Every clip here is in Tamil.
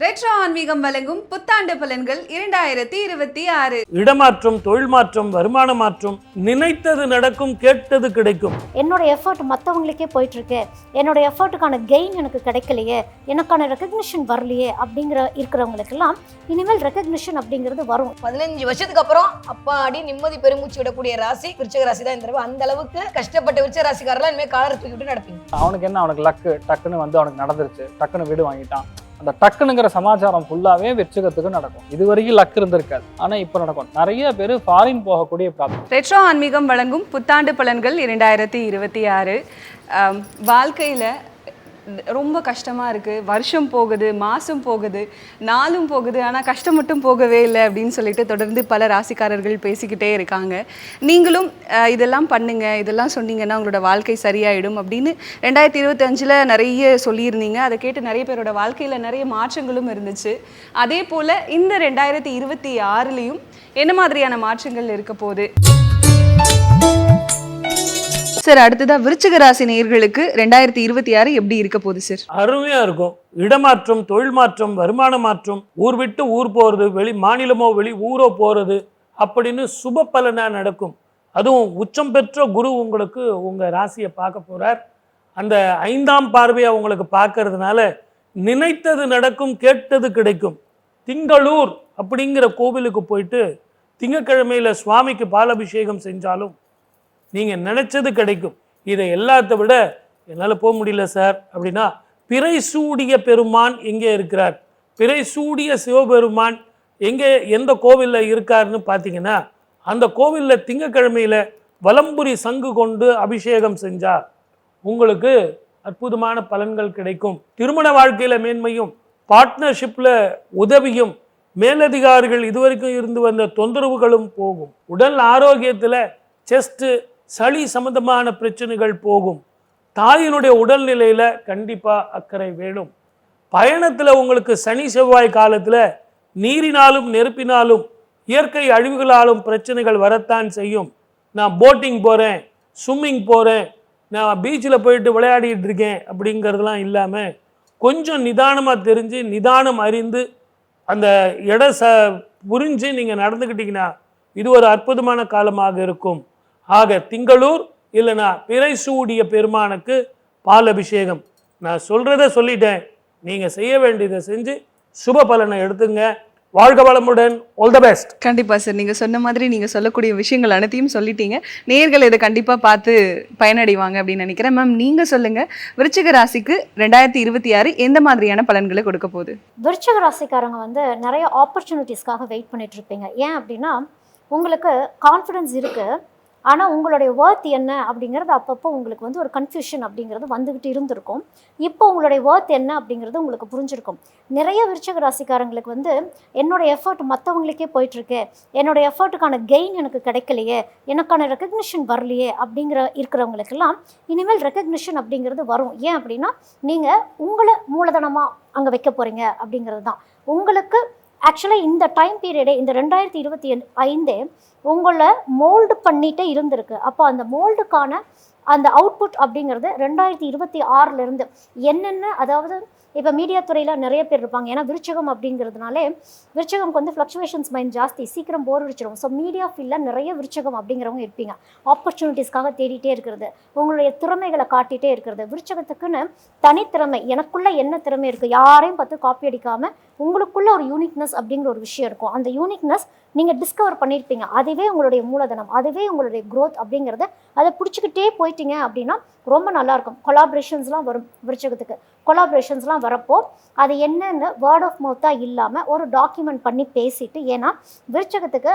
ரெட்ரோ ஆன்மீகம் வழங்கும் புத்தாண்டு பலன்கள் இரண்டாயிரத்தி இருபத்தி ஆறு. இடமாற்றம் தொழில் மாற்றம் வருமான மாற்றம் நினைத்தது நடக்கும் கேட்டது கிடைக்கும். என்னோட எஃபர்ட் மற்றவங்களுக்கே போயிட்டு இருக்கு என்னோட எஃபர்ட்டுக்கான கெயின் எனக்கு கிடைக்கலையே. எனக்கான ரெக்கக்னிஷன் வரலையே அப்படிங்கிற இருக்கிறவங்களுக்கெல்லாம் இனிமேல் ரெக்கக்னிஷன் அப்படிங்கிறது வரும். பதினஞ்சு வருஷத்துக்கு அப்புறம் அப்பாடி நிம்மதி பெருமூச்சு விடக்கூடிய ராசி விருச்சக ராசி தான் இந்த தடவை. அந்த அளவுக்கு கஷ்டப்பட்ட விருச்சக ராசிக்காரெல்லாம் இனிமேல் காலரை தூக்கி விட்டு நடப்பீங்க. அவனுக்கு என்ன அவனுக்கு லக்கு டக்குன்னு வந்து அவனுக்கு நடந்துருச்சு. டக்குன்னு வீடு வாங்கிட்டான். அந்த டக்குனுங்கிற சமாச்சாரம் ஃபுல்லாவே வெற்றிகத்துக்கு நடக்கும். இது வரைக்கும் லக் இருந்திருக்காது. ஆனா இப்போ நடக்கும். நிறைய பேர் ஃபாரின் போகக்கூடிய ப்ராப்ளம் ரெட்ரோ ஆன்மீகம் வழங்கும் புத்தாண்டு பலன்கள் இரண்டாயிரத்தி இருபத்தி ஆறு. வாழ்க்கையில் ரொம்ப கஷ்டமாக இருக்குது வருஷம் போகுது மாதம் போகுது நாளும் போகுது ஆனால் கஷ்டம் மட்டும் போகவே இல்லை அப்படின்னு சொல்லிட்டு தொடர்ந்து பல ராசிக்காரர்கள் பேசிக்கிட்டே இருக்காங்க. நீங்களும் இதெல்லாம் பண்ணுங்கள் இதெல்லாம் சொன்னீங்கன்னா உங்களோட வாழ்க்கை சரியாயிடும் அப்படின்னு ரெண்டாயிரத்தி இருபத்தஞ்சில் நிறைய சொல்லியிருந்தீங்க. அதை கேட்டு நிறைய பேரோட வாழ்க்கையில் நிறைய மாற்றங்களும் இருந்துச்சு. அதே போல் இந்த ரெண்டாயிரத்தி இருபத்தி ஆறுலேயும் என்ன மாதிரியான மாற்றங்கள் இருக்க போகுது? சார் அடுத்ததா விருச்சிக ராசி நேயர்களுக்கு ரெண்டாயிரத்தி இருபத்தி ஆறு எப்படி இருக்க போகுது சார்? அருமையா இருக்கும். இடமாற்றம் தொழில் மாற்றம் வருமான மாற்றம் ஊர் விட்டு ஊர் போறது வெளி மாநிலமோ வெளி ஊரோ போறது அப்படின்னு சுப பலனா நடக்கும். அதுவும் உச்சம் பெற்ற குரு உங்களுக்கு உங்க ராசியை பார்க்க போறார். அந்த ஐந்தாம் பார்வையை உங்களுக்கு பார்க்கறதுனால நினைத்தது நடக்கும் கேட்டது கிடைக்கும். திங்களூர் அப்படிங்கிற கோவிலுக்கு போயிட்டு திங்கக்கிழமையில் சுவாமிக்கு பாலபிஷேகம் செஞ்சாலும் நீங்கள் நினச்சது கிடைக்கும். இதை எல்லாத்த விட என்னால் போக முடியல சார். அப்படின்னா பிறை சூடிய பெருமான் எங்கே இருக்கிறார்? பிறை சூடிய சிவபெருமான் எங்கே எந்த கோவிலில் இருக்காருன்னு பார்த்தீங்கன்னா அந்த கோவிலில் திங்கக்கிழமையில் வலம்புரி சங்கு கொண்டு அபிஷேகம் செஞ்சால் உங்களுக்கு அற்புதமான பலன்கள் கிடைக்கும். திருமண வாழ்க்கையில் மேன்மையும் பார்ட்னர்ஷிப்பில் உதவியும் மேலதிகாரிகள் இதுவரைக்கும் இருந்து வந்த தொந்தரவுகளும் போகும். உடல் ஆரோக்கியத்தில் செஸ்ட்டு சளி சம்பந்தமான பிரச்சனைகள் போகும். தாயினுடைய உடல்நிலையில் கண்டிப்பாக அக்கறை வேணும். பயணத்தில் உங்களுக்கு சனி செவ்வாய் காலத்தில் நீரினாலும் நெருப்பினாலும் இயற்கை அழிவுகளாலும் பிரச்சனைகள் வரத்தான் செய்யும். நான் போட்டிங் போகிறேன் ஸ்விம்மிங் போகிறேன் நான் பீச்சில் போயிட்டு விளையாடிட்டு இருக்கேன் அப்படிங்கிறதுலாம் இல்லாமல் கொஞ்சம் நிதானமாக தெரிஞ்சு நிதானம் அறிந்து அந்த இட ச புரிஞ்சு நீங்கள் நடந்துக்கிட்டிங்கன்னா இது ஒரு அற்புதமான காலமாக இருக்கும். ஆக திங்களூர் இல்லைனா பிறை சூடிய பெருமானுக்கு பால் அபிஷேகம் நான் சொல்கிறத சொல்லிட்டேன். நீங்கள் செய்ய வேண்டியதை செஞ்சு சுப பலனை எடுத்துங்க. வாழ்க வளமுடன். ஆல் த பெஸ்ட் கண்டிப்பா சார். நீங்க சொன்ன மாதிரி நீங்க சொல்லக்கூடிய விஷயங்கள் அனைத்தையும் சொல்லிட்டீங்க. நேர்கள் இதை கண்டிப்பா பார்த்து பயனடைவாங்க அப்படின்னு நினைக்கிறேன். மேம் நீங்க சொல்லுங்க. விருச்சிக ராசிக்கு ரெண்டாயிரத்தி இருபத்தி ஆறு எந்த மாதிரியான பலன்களை கொடுக்க போகுது? விருச்சக ராசிக்காரங்க வந்து நிறைய ஆப்பர்ச்சுனிட்டிஸ்க்காக வெயிட் பண்ணிட்டு இருப்பீங்க. ஏன் அப்படின்னா உங்களுக்கு கான்ஃபிடன்ஸ் இருக்கு. ஆனால் உங்களுடைய ஒர்த் என்ன அப்படிங்கிறது அப்பப்போ உங்களுக்கு வந்து ஒரு கன்ஃபியூஷன் அப்படிங்கிறது வந்துக்கிட்டு இருந்திருக்கும். இப்போ உங்களுடைய ஒர்த் என்ன அப்படிங்கிறது உங்களுக்கு புரிஞ்சிருக்கும். நிறைய விருச்சக ராசிக்காரங்களுக்கு வந்து என்னோட எஃபர்ட் மற்றவங்களுக்கே போயிட்டுருக்கு. என்னோடய எஃபர்ட்டுக்கான கெயின் எனக்கு கிடைக்கலையே. எனக்கான ரெக்கக்னிஷன் வரலையே அப்படிங்கிற இருக்கிறவங்களுக்கெல்லாம் இனிமேல் ரெக்கக்னிஷன் அப்படிங்கிறது வரும். ஏன் அப்படின்னா நீங்கள் உங்களை மூலதனமாக அங்கே வைக்க போகிறீங்க அப்படிங்கிறது தான். உங்களுக்கு ஆக்சுவலாக இந்த டைம் பீரியடே இந்த ரெண்டாயிரத்தி இருபத்தி ஐந்தே உங்களை மோல்டு பண்ணிகிட்டே இருந்திருக்கு. அப்போ அந்த மோல்டுக்கான அந்த அவுட்புட் அப்படிங்கிறது ரெண்டாயிரத்தி இருபத்தி ஆறுலேருந்து என்னென்ன அதாவது இப்போ மீடியா துறையில் நிறைய பேர் இருப்பாங்க. ஏன்னா விருச்சகம் அப்படிங்கிறதுனாலே விருச்சகம்க்கு வந்து ஃப்ளக்சுவேஷன்ஸ் மைண்ட் ஜாஸ்தி. சீக்கிரம் போர் அடிச்சிடும் ஸோ மீடியா ஃபீல்டில் நிறைய விருச்சகம் அப்படிங்கிறவங்க இருப்பீங்க. ஆப்பர்ச்சுனிட்டிஸ்க்காக தேடிட்டே இருக்கிறது. உங்களுடைய திறமைகளை காட்டிகிட்டே இருக்கிறது. விருச்சகத்துக்குன்னு தனித்திறமை எனக்குள்ளே என்ன திறமை இருக்குது யாரையும் பார்த்து காப்பி அடிக்காமல் உங்களுக்குள்ள ஒரு யூனிக்னஸ் அப்படிங்கிற ஒரு விஷயம் இருக்கும். அந்த யூனிக்னஸ் நீங்கள் டிஸ்கவர் பண்ணியிருப்பீங்க அதுவே உங்களுடைய மூலதனம் அதுவே உங்களுடைய க்ரோத் அப்படிங்கிறத அதை பிடிச்சிக்கிட்டே போயிட்டீங்க அப்படின்னா ரொம்ப நல்லாயிருக்கும். கொலாபரேஷன்ஸ்லாம் வரும் விருச்சகத்துக்கு. கொலாபரேஷன்ஸ்லாம் வரப்போ அது என்னென்னு வேர்ட் ஆஃப் மவுத்தாக இல்லாமல் ஒரு டாக்குமெண்ட் பண்ணி பேசிட்டு ஏன்னா விருச்சகத்துக்கு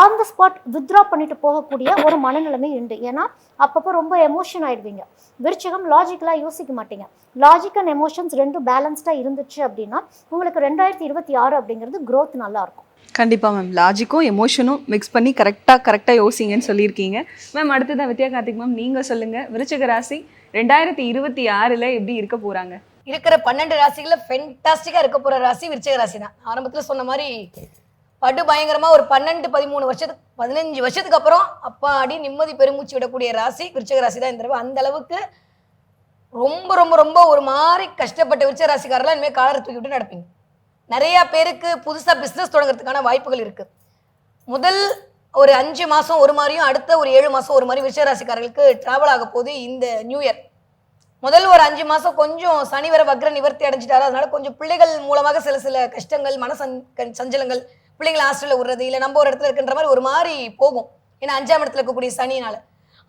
ஆன் த ஸ்பாட் வித்ட்ரா பண்ணிட்டு போகக்கூடிய ஒரு மனநிலைமை உண்டு. ஏன்னா அப்பப்போ ரொம்ப எமோஷன் ஆயிடுவீங்க. விருச்சகம் லாஜிக்கலாக யோசிக்க மாட்டீங்க. லாஜிக் அண்ட் எமோஷன்ஸ் ரெண்டும் பேலன்ஸ்டாக இருந்துச்சு அப்படின்னா உங்களுக்கு ரெண்டாயிரத்தி இருபத்தி ஆறு அப்படிங்கிறது growth நல்லா இருக்கும். கண்டிப்பா மேம் லாஜிக்கும் எமோஷனும் மிக்ஸ் பண்ணி கரெக்டாக கரெக்டாக யோசிங்கன்னு சொல்லியிருக்கீங்க. மேம் அடுத்ததான் வித்யா கார்த்திக் மேம் நீங்க சொல்லுங்க. விருச்சிக ராசி ரெண்டாயிரத்தி இருபத்தி ஆறுல எப்படி இருக்க போறாங்க? இருக்கிற பன்னெண்டு ராசிகளில் ஃபென்டாஸ்டிக்காக இருக்க போகிற ராசி விருச்சக ராசி தான் ஆரம்பத்தில் சொன்ன மாதிரி படு பயங்கரமா ஒரு பன்னெண்டு பதிமூணு வருஷத்துக்கு பதினஞ்சு வருஷத்துக்கு அப்புறம் அப்பாடி நிம்மதி பெருமூச்சு விடக்கூடிய ராசி விருச்சக ராசி தான் இந்த தடவை. அந்த அளவுக்கு ரொம்ப ரொம்ப ரொம்ப ஒரு மாதிரி கஷ்டப்பட்ட விருச்சக ராசிக்காரெல்லாம் இனிமேல் காலரை தூக்கி விட்டு நடப்பீங்க. நிறைய பேருக்கு புதுசாக பிஸ்னஸ் தொடங்குறதுக்கான வாய்ப்புகள் இருக்கு. முதல் ஒரு அஞ்சு மாதம் ஒரு மாதிரியும் அடுத்த ஒரு ஏழு மாதம் ஒரு மாதிரி விருச்சராசிக்காரர்களுக்கு டிராவல் ஆக போகுது இந்த நியூ இயர் முதல் ஒரு அஞ்சு மாதம் கொஞ்சம் சனி வர வக்ர நிவர்த்தி அடைஞ்சிட்டாரு. அதனால கொஞ்சம் பிள்ளைகள் மூலமாக சில சில கஷ்டங்கள் மன சஞ்சலங்கள் பிள்ளைங்களை ஹாஸ்டலில் விடுறது இல்லை நம்ம ஒரு இடத்துல இருக்கின்ற மாதிரி ஒரு மாதிரி போகும். ஏன்னா அஞ்சாம் இடத்துல இருக்கக்கூடிய சனினால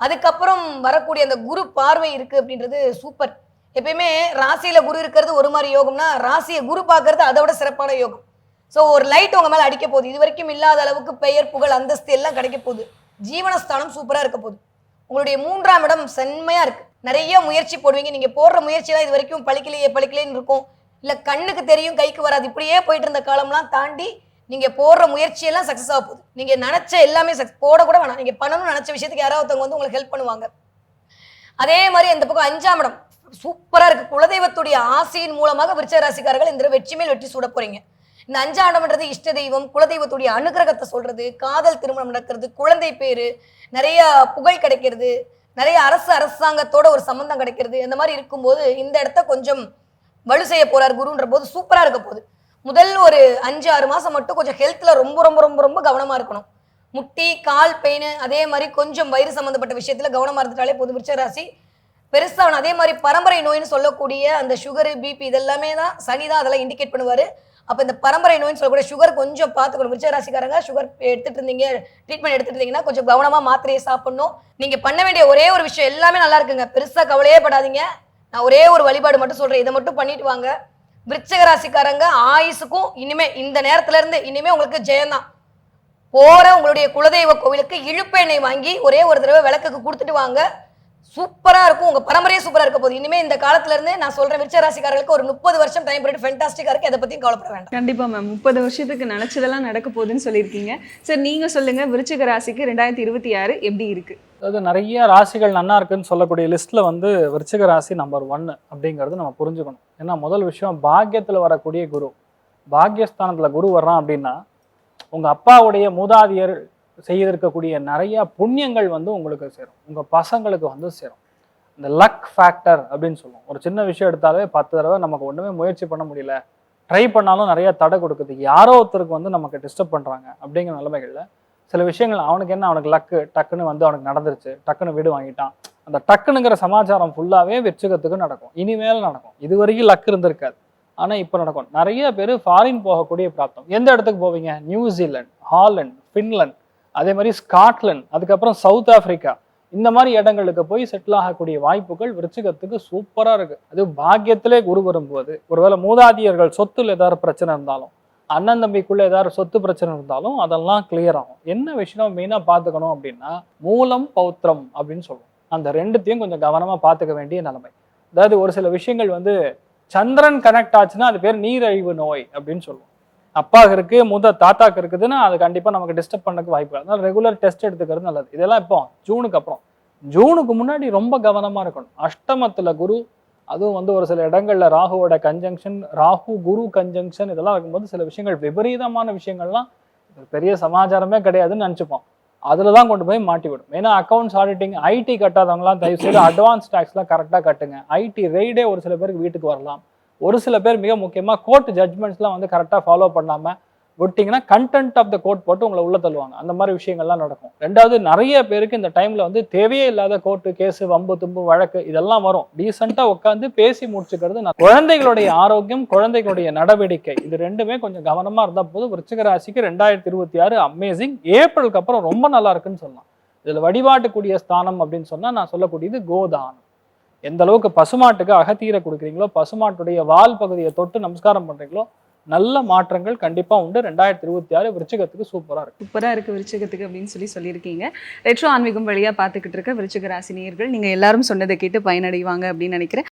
அதுக்கப்புறம் வரக்கூடிய அந்த குரு பார்வை இருக்குது அப்படின்றது சூப்பர் எப்பயுமே ராசியில் குரு இருக்கிறது ஒரு மாதிரி யோகம்னா ராசியை குரு பார்க்கறது அதை விட சிறப்பான யோகம். ஸோ ஒரு லைட் உங்கள் மேலே அடிக்க போகுது. இது வரைக்கும் இல்லாத அளவுக்கு பெயர் புகழ் அந்தஸ்து எல்லாம் கிடைக்க போகுது. ஜீவனஸ்தானம் சூப்பராக இருக்க போகுது. உங்களுடைய மூன்றாம் இடம் செம்மையாக இருக்குது நிறைய முயற்சி போடுவீங்க. நீங்கள் போடுற முயற்சி தான் இது வரைக்கும் பழிக்கலையே பழிக்கலைன்னு இருக்கும். இல்லை கண்ணுக்கு தெரியும் கைக்கு வராது. இப்படியே போயிட்டு இருந்த காலம்லாம் தாண்டி நீங்க போடுற முயற்சியெல்லாம் சக்ஸஸ் ஆக போகுது. நீங்க நினைச்ச எல்லாமே சக்ஸ் போட கூட வேணாம். நீங்க பண்ணணும்னு நினைச்ச விஷயத்துக்கு யாராவது ஒருத்தவங்க வந்து உங்களுக்கு ஹெல்ப் பண்ணுவாங்க. அதே மாதிரி அந்த பக்கம் அஞ்சாம் இடம். சூப்பரா இருக்கு. குலதெய்வத்துடைய ஆசையின் மூலமாக விருச்ச ராசிக்காரர்கள் இந்த வெற்றி மேல் வெற்றி சூட போறீங்க. இந்த அஞ்சாம் இடம்ன்றது இஷ்ட தெய்வம் குலதெய்வத்துடைய அனுகிரகத்தை சொல்றது காதல் திருமணம் நடக்கிறது குழந்தை பேரு நிறைய புகழ் கிடைக்கிறது நிறைய அரசு அரசாங்கத்தோட ஒரு சம்பந்தம் கிடைக்கிறது. இந்த மாதிரி இருக்கும்போது இந்த இடத்த கொஞ்சம் வலு செய்ய போறார் குருன்ற போது சூப்பரா இருக்க போகுது. முதல் ஒரு அஞ்சு ஆறு மாதம் மட்டும் கொஞ்சம் ஹெல்த்தில் ரொம்ப ரொம்ப ரொம்ப ரொம்ப கவனமாக இருக்கணும். முட்டி கால் பெயின் அதே மாதிரி கொஞ்சம் வயிறு சம்மந்தப்பட்ட விஷயத்தில் கவனமாக இருந்துட்டாலே பொது விருச்ச ராசி பெருசா அதே மாதிரி பரம்பரை நோய்னு சொல்லக்கூடிய அந்த சுகரு பிபி இதெல்லாமே தான் சனி தான் அதெல்லாம் இண்டிகேட் பண்ணுவார். அப்போ இந்த பரம்பரை நோய்னு சொல்லக்கூடிய சுகர் கொஞ்சம் பார்த்துக்கணும். விருச்ச ராசிக்காரங்க சுகர் எடுத்துகிட்டு இருந்தீங்க ட்ரீட்மெண்ட் எடுத்துகிட்டு இருந்தீங்கன்னா கொஞ்சம் கவனமாக மாத்திரையை சாப்பிடணும். நீங்கள் பண்ண வேண்டிய ஒரே ஒரு விஷயம் எல்லாமே நல்லா இருக்குங்க. பெருசாக கவலையே படாதீங்க. நான் ஒரே ஒரு வழிபாடு மட்டும் சொல்கிறேன் இதை மட்டும் பண்ணிட்டு வாங்க. விருச்சக ராசிக்காரங்க ஆயுசுக்கும் இனிமே இந்த நேரத்துல இருந்து இனிமே உங்களுக்கு ஜெயம்தான். போற உங்களுடைய குலதெய்வ கோவிலுக்கு இழுப்பெண்ணெய் வாங்கி ஒரே ஒரு தடவை விளக்குக்கு கொடுத்துட்டு வாங்க. சூப்பரா இருக்கும். உங்க பரம்பரையே சூப்பரா இருக்க போகுது. இனிமே இந்த காலத்துல இருந்து நான் சொல்றேன் விருச்ச ராசிக்காரர்களுக்கு ஒரு முப்பது வருஷம் டைம் பீரியட் ஃபென்டாஸ்டிக்கா இருக்கு. எதை பத்தியும் கவலைப்பட வேண்டாம். கண்டிப்பா மேம் முப்பது வருஷத்துக்கு நினைச்சதெல்லாம் நடக்க போகுதுன்னு சொல்லியிருக்கீங்க. சார் நீங்க சொல்லுங்க. விருச்சிக ராசிக்கு ரெண்டாயிரத்தி இருபத்தி ஆறு எப்படி இருக்கு? அதாவது நிறைய ராசிகள் நன்னா இருக்குன்னு சொல்லக்கூடிய லிஸ்ட்ல வந்து விருச்சிக ராசி நம்பர் ஒன் அப்படிங்கிறது நம்ம புரிஞ்சுக்கணும். ஏன்னா முதல் விஷயம் பாக்கியத்துல வரக்கூடிய குரு. பாக்கியஸ்தானத்துல குரு வர்றான் அப்படின்னா உங்க அப்பாவுடைய மூதாதையர் செய்திருக்கக்கூடிய நிறைய புண்ணியங்கள் வந்து உங்களுக்கு சேரும். உங்க பசங்களுக்கு வந்து சேரும். இந்த லக் ஃபேக்டர் அப்படின்னு சொல்லுவோம். ஒரு சின்ன விஷயம் எடுத்தாலே பத்து தடவை நமக்கு ஒண்ணுமே முயற்சி பண்ண முடியல. ட்ரை பண்ணாலும் நிறைய தடை கொடுக்குது. யாரோ ஒருத்தருக்கு வந்து நமக்கு டிஸ்டர்ப் பண்றாங்க அப்படிங்கிற நிலைமைகள்ல சில விஷயங்கள் அவனுக்கு என்ன அவனுக்கு லக்கு டக்குன்னு வந்து அவனுக்கு நடந்துருச்சு. டக்குன்னு வீடு வாங்கிட்டான். அந்த டக்குனுங்கிற சமாச்சாரம் ஃபுல்லாவே வெற்றிகத்துக்கு நடக்கும். இனிமேல் நடக்கும். இது வரைக்கும் லக் இருந்திருக்காது. ஆனா இப்போ நடக்கும். நிறைய பேர் ஃபாரின் போகக்கூடிய பிராப்தம். எந்த இடத்துக்கு போவீங்க? New Zealand Holland Finland. அதே மாதிரி ஸ்காட்லாந்து அதுக்கப்புறம் சவுத் ஆப்பிரிக்கா இந்த மாதிரி இடங்களுக்கு போய் செட்டில் ஆகக்கூடிய வாய்ப்புகள் விருச்சிகத்துக்கு சூப்பராக இருக்கு. அது பாக்கியத்திலே குரு வரும்போது. ஒருவேளை மூதாதியர்கள் சொத்துல ஏதாவது பிரச்சனை இருந்தாலும் அண்ணன் தம்பிக்குள்ள ஏதாவது சொத்து பிரச்சனை இருந்தாலும் அதெல்லாம் கிளியர் ஆகும். என்ன விஷயம் மெயினாக பார்த்துக்கணும் அப்படின்னா மூலம் பௌத்திரம் அப்படின்னு சொல்லுவோம். அந்த ரெண்டுத்தையும் கொஞ்சம் கவனமாக பார்த்துக்க வேண்டிய நிலைமை. அதாவது ஒரு சில விஷயங்கள் வந்து சந்திரன் கனெக்ட் ஆச்சுன்னா அது பேர் நீரழிவு நோய் அப்படின்னு சொல்லுவோம். அப்பாவுக்கு இருக்கு முத தாத்தாக்கு இருக்குதுன்னா அது கண்டிப்பாக நமக்கு டிஸ்டர்ப் பண்ணக்கு வாய்ப்பு அதனால ரெகுலர் டெஸ்ட் எடுத்துக்கிறது நல்லது. இதெல்லாம் இப்போ ஜூனுக்கு அப்புறம். ஜூனுக்கு முன்னாடி ரொம்ப கவனமா இருக்கணும். அஷ்டமத்துல குரு அதுவும் வந்து ஒரு சில இடங்கள்ல ராகுவோட கன்ஜங்ஷன் ராகு குரு கன்ஜங்ஷன் இதெல்லாம் இருக்கும்போது சில விஷயங்கள் விபரீதமான விஷயங்கள்லாம் பெரிய சமாச்சாரமே கிடையாதுன்னு நினச்சிப்போம். அதில் தான் கொண்டு போய் மாட்டி விடும். ஏன்னா அக்கௌண்ட்ஸ் ஆடிட்டிங் ஐடி கட்டாதவங்களாம் தயவு செய்து அட்வான்ஸ் டேக்ஸ்லாம் கரெக்டாக கட்டுங்க. ஐடி ரெய்டே ஒரு சில பேருக்கு வீட்டுக்கு வரலாம். ஒரு சில பேர் மிக முக்கியமாக கோர்ட் ஜட்மெண்ட்ஸ்லாம் வந்து கரெக்டாக ஃபாலோ பண்ணாமல் விட்டிங்கன்னா கண்டென்ட் ஆஃப் த கோர்ட் போட்டு உங்களை உள்ள தள்ளுவாங்க. அந்த மாதிரி விஷயங்கள்லாம் நடக்கும். ரெண்டாவது நிறைய பேருக்கு இந்த டைமில் வந்து தேவையே இல்லாத கோர்ட்டு கேஸு வம்பு தும்பு வழக்கு இதெல்லாம் வரும். டீசெண்டாக உட்காந்து பேசி முடிச்சுக்கிறது நான் குழந்தைகளுடைய ஆரோக்கியம் குழந்தைகளுடைய நடவடிக்கை. இது ரெண்டுமே கொஞ்சம் கவனமாக இருந்தால் போதும். விருச்சிக ராசிக்கு ரெண்டாயிரத்தி இருபத்தி ஆறு அமேசிங் ஏப்ரலுக்கு அப்புறம் ரொம்ப நல்லா இருக்குன்னு சொல்லலாம். இதில் வழிபாட்டுக்கூடிய ஸ்தானம் அப்படின்னு சொன்னால் நான் சொல்லக்கூடியது கோதானம். எந்த அளவுக்கு பசுமாட்டுக்கு அகத்தீரை கொடுக்குறீங்களோ பசுமாட்டுடைய வால் பகுதியை தொட்டு நமஸ்காரம் பண்றீங்களோ நல்ல மாற்றங்கள் கண்டிப்பாக உண்டு. ரெண்டாயிரத்தி இருபத்தி ஆறு விருச்சிகத்துக்கு சூப்பராக இருக்கு. சூப்பராக இருக்கு விருச்சிகத்துக்கு அப்படின்னு சொல்லி சொல்லியிருக்கீங்க. ரெட்ரோ ஆன்மீகம் வழியாக பார்த்துக்கிட்டு இருக்க விருச்சிக ராசி நேயர்கள் எல்லாரும் சொன்னதை கேட்டு பயனடைவாங்க அப்படின்னு நினைக்கிறேன்.